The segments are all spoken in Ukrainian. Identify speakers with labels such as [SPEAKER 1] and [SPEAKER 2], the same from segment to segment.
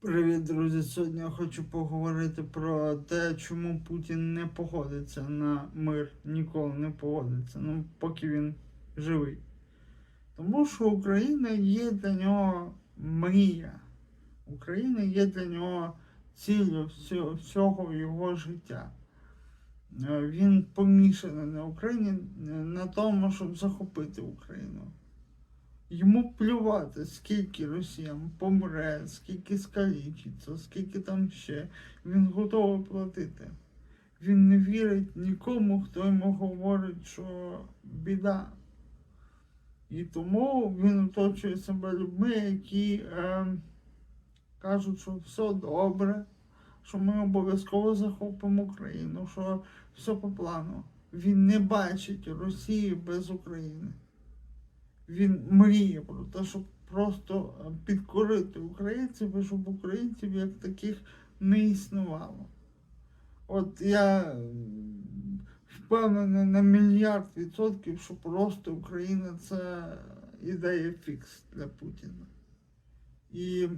[SPEAKER 1] Привіт, друзі! Сьогодні я хочу поговорити про те, чому Путін не погодиться на мир, ніколи не погодиться, ну поки він живий. Тому що Україна є для нього мрія. Україна є для нього ціллю всього, його життя. Е, Він помішаний на Україні е, на тому, щоб захопити Україну. Йому плювати, скільки росіян помре, скільки скалічиться, скільки там ще. Він готовий платити. Він не вірить нікому, хто йому говорить, що біда. І тому він оточує себе людьми, які е, кажуть, що все добре, що ми обов'язково захопимо Україну, що все по плану. Він не бачить Росії без України. Він мріє про те, щоб просто е, підкорити українців, і щоб українців як таких не існувало. От я м, впевнений на мільярд відсотків, що просто Україна це ідея фікс для Путіна. І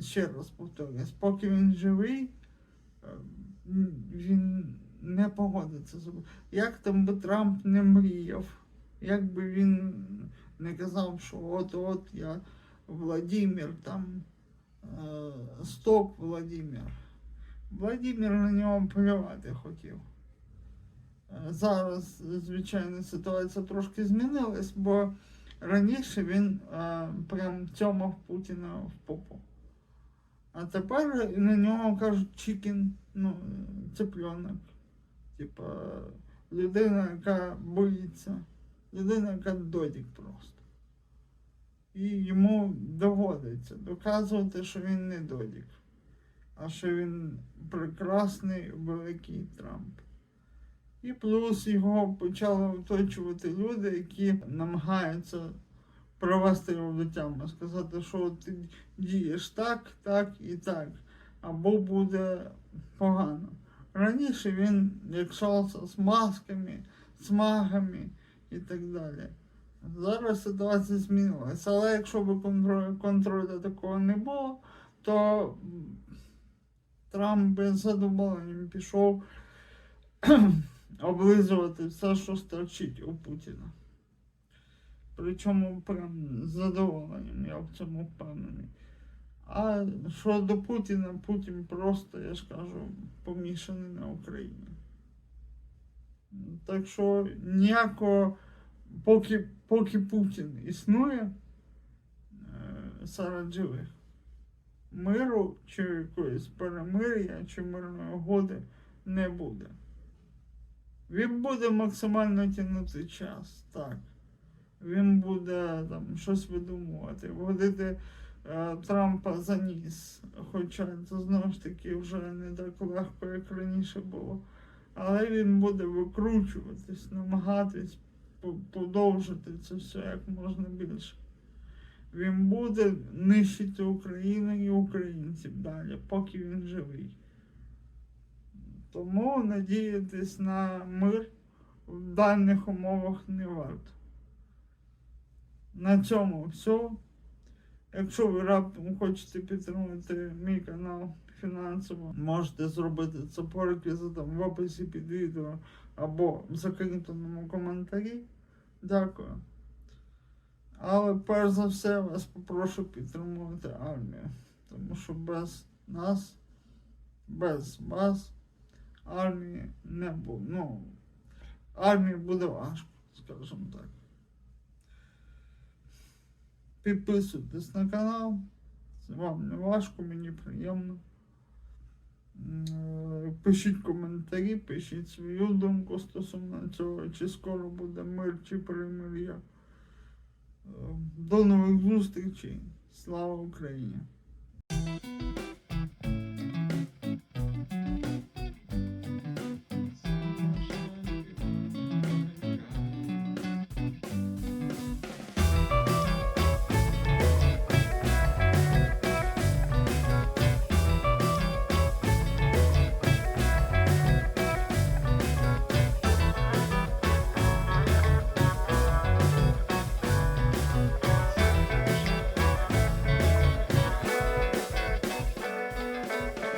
[SPEAKER 1] ще раз повторюю, поки він живий, е, він не погодиться з Як там би Трамп не мріяв, як би він не казав, що от-от я Владимир там е, стоп Владимир. Владимир на нього плювати хотів. Е, Зараз, звичайно, ситуація трошки змінилась, бо раніше він е, прям цьомав Путіна в попу. А тепер на нього кажуть чікін, ну, цыпленок. Типа людина, яка боїться, людина, яка додік просто. І йому доводиться доказувати, що він не додік, а що він прекрасний великий Трамп. І плюс його почали оточувати люди, які намагаються привести його до сказати, що ти дієш так, так і так, або буде погано. Раніше він якшався з масками, з магами і так далі. Зараз ситуація змінилася, але якщо б контролю, такого не було, то Трамп би з задоволенням пішов облизувати все, що стерчить у Путіна. Причому прям з задоволенням, я в цьому впевнений. А щодо Путіна, Путін просто, я ж кажу, помішаний на Україні. Так що ніякого, поки, поки Путін існує е, серед живих, миру чи якоїсь перемир'я чи мирної угоди не буде. Він буде максимально тягнути час, так. Він буде там щось видумувати, водити е, Трампа за ніс. Хоча це знову ж таки вже не так легко, як раніше було. Але він буде викручуватись, намагатись подовжити це все як можна більше. Він буде нищити Україну і українців далі, поки він живий. Тому надіятись на мир в даних умовах не варто. На цьому все. Якщо ви раптом хочете підтримати мій канал фінансово, можете зробити це по в описі під відео або в закріпленому коментарі. Дякую. Але перш за все вас попрошу підтримувати армію. Тому що без нас, без вас армії не буде. Ну, армії буде важко, скажімо так. Підписуйтесь на канал. Вам не важко, мені приємно. Е, Пишіть коментарі, пишіть свою думку стосовно цього, чи скоро буде мир, чи перемир'я. Е, До нових зустрічей. Слава Україні!